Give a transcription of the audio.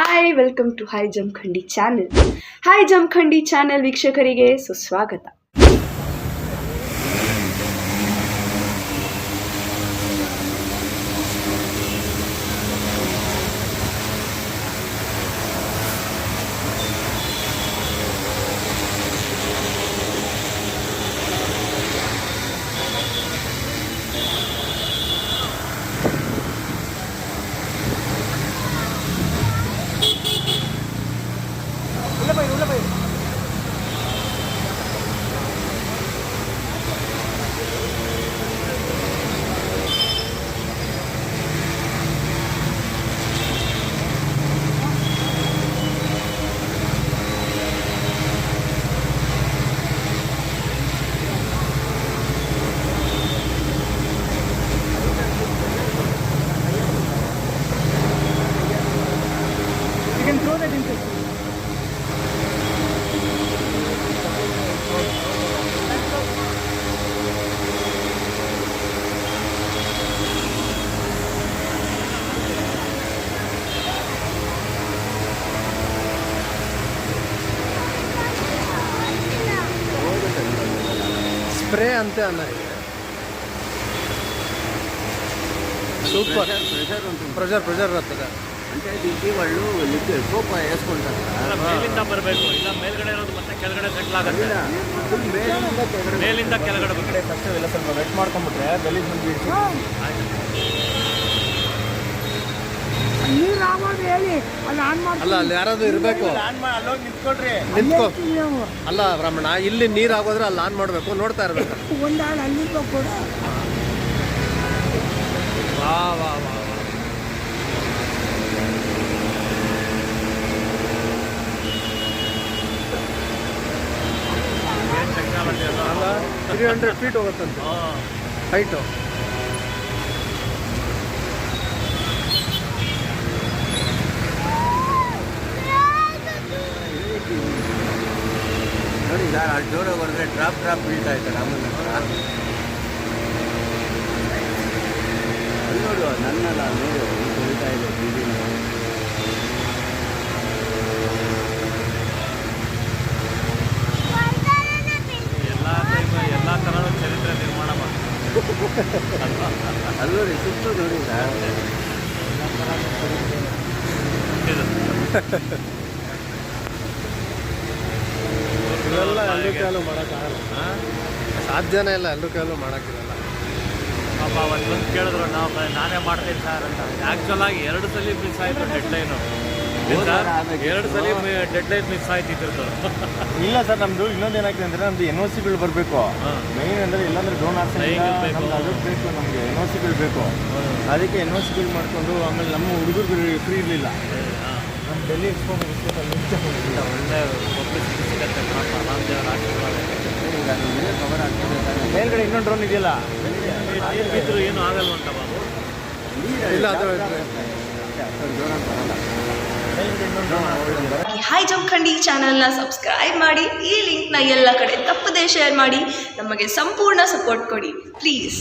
Hi welcome to hi Jamakhandi channel hi Jamakhandi channel ವೀಕ್ಷಕರಿಗೆ ಸುಸ್ವಾಗತ spray and super pressure pressure pressure pressure అంటే దీనికి వాళ్ళు liquid soap వేసుకుంటారు ಅಲ್ಲ, ಮೇಲಿಂದ ಬರಬೇಕು ಇಲ್ಲ ಮೇಲ್ಗಡೆ ಇರೋದು ಮತ್ತೆ ಕೆಳಗಡೆ ಸೆಟ್ಲ್ ಆಗುತ್ತೆ ಫುಲ್ ಮೇಲಿಂದ ಕೆಳಗಡೆ ಮೇಲಿಂದ ಕೆಳಗಡೆ ಬರಬೇಕು ಫಸ್ಟ್ ಎಲ್ಲ ಸ್ವಲ್ಪ ವೆಟ್ ಮಾಡ್ಕೊಂಡ್ಬಿಟ್ರೆ ಗಲೀಜ್ ಬಂದು ನೀರು ಆಗೋದು ಹೇಳಿ ಅಲ್ಲಿ ಆನ್ ಅಲ್ಲ ಅಲ್ಲಿ ಯಾರಾದ್ರೂ ಇರಬೇಕು ಅಲ್ಲೋಗಿ ನಿಂತ್ಕೊಳ್ರಿ ನಿಂತ್ಕೋ ಮಾಡ್ತೀವಿ ನಾವು ಅಲ್ಲ ರಮಣ ಇಲ್ಲಿ ನೀರು ಆಗೋದ್ರೆ ಅಲ್ಲಿ ಆನ್ ಮಾಡಬೇಕು ನೋಡ್ತಾ ಇರ್ಬೇಕು ಒಂದಾಳು ಅಲ್ಲಿರ್ಬೇಕು ಕೂಡ ವಾ ವಾ ವಾ ತ್ರೀ ಹಂಡ್ರೆಡ್ ಫೀಟ್ ಹೋಗುತ್ತಂತೆ ಹಾಂ. ಹೈಟು ನೋಡಿ ಸರ್ ಅಲ್ಲಿ ಜೋರಾಗಿ ಹೊಡೆದ್ರೆ ಡ್ರಾಪ್ ಡ್ರಾಪ್ ಬೀಳ್ತಾ ಇದ್ದಾರೆ ಆಮೇಲೆ ಅಲ್ಲಿ ನೋಡು ನನ್ನಲ್ಲ ನೋಡು ಬೀಳ್ತಾ ಇದೆ ಬೀದಿನ ಅಲ್ಲಿ ಸುತ್ತು ನೋಡಿ ಸಾಧ್ಯನೇ ಇಲ್ಲ ಎಲ್ಲರೂ ಕಾಲು ಮಾಡೋಕ್ಕಿರಲ್ಲ ಪಾಪ ಬಂದು ಕೇಳಿದ್ರು, ನಾವು ನಾನೇ ಮಾಡ್ತೀನಿ ಸರ್ ಅಂತ. ಆ್ಯಕ್ಚುಲಾಗಿ ಎರಡು ಸಲ ಮಿಸ್ ಆಯಿತು ಡೆಡ್ ಲೈನು ಎರಡು ಸಲ ಡೆಡ್ ಲೈನ್ ಮಿಸ್ ಆಯ್ತಿತ್ತು ಇಲ್ಲ ಸರ್ ನಮ್ದು ಇನ್ನೊಂದು ಏನಾಗ್ತದೆ ಅಂದ್ರೆ ನಮ್ದು ಎನ್ ಒ ಸಿಗಳು ಬರಬೇಕು ಬರ್ಬೇಕು ಮೈನ್ ಅಂದ್ರೆ ಇಲ್ಲಾಂದ್ರೆ ಬೇಕು. ನಮ್ದು ಅದು ಬೇಕು ನಮಗೆ ಎನ್ ಒ ಸಿಗಳು ಬೇಕು ಅದಕ್ಕೆ ಎನ್ ಒ ಸಿಗಳು ಮಾಡ್ಕೊಂಡು ಆಮೇಲೆ ನಮ್ಮ ಹುಡುಗರು ಫ್ರೀ ಇರಲಿಲ್ಲ ನಮ್ಮ ಡೆಲ್ಲಿ ಎಕ್ಸ್ಪೋ ಒಳ್ಳೆ ಪಬ್ಲಿಸಿಟಿ ಸಿಗುತ್ತೆ ಕವರ್ ಆಗ್ತದೆ. ಮೇಲ್ಗಡೆ ಇನ್ನೊಂದು ಡ್ರೋನ್ ಇದೆಯಲ್ಲ ಏನು ಆಗಲ್ವಂತ ಬಾಬು ಇಲ್ಲ ಅದು ಹಾಯ್ ಖಂಡಿ ಚಾನಲ್ನ ಸಬ್ಸ್ಕ್ರೈಬ್ ಮಾಡಿ, ಈ ಲಿಂಕ್ನ ಎಲ್ಲ ಕಡೆ ತಪ್ಪದೇ ಶೇರ್ ಮಾಡಿ, ನಮಗೆ ಸಂಪೂರ್ಣ ಸಪೋರ್ಟ್ ಕೊಡಿ ಪ್ಲೀಸ್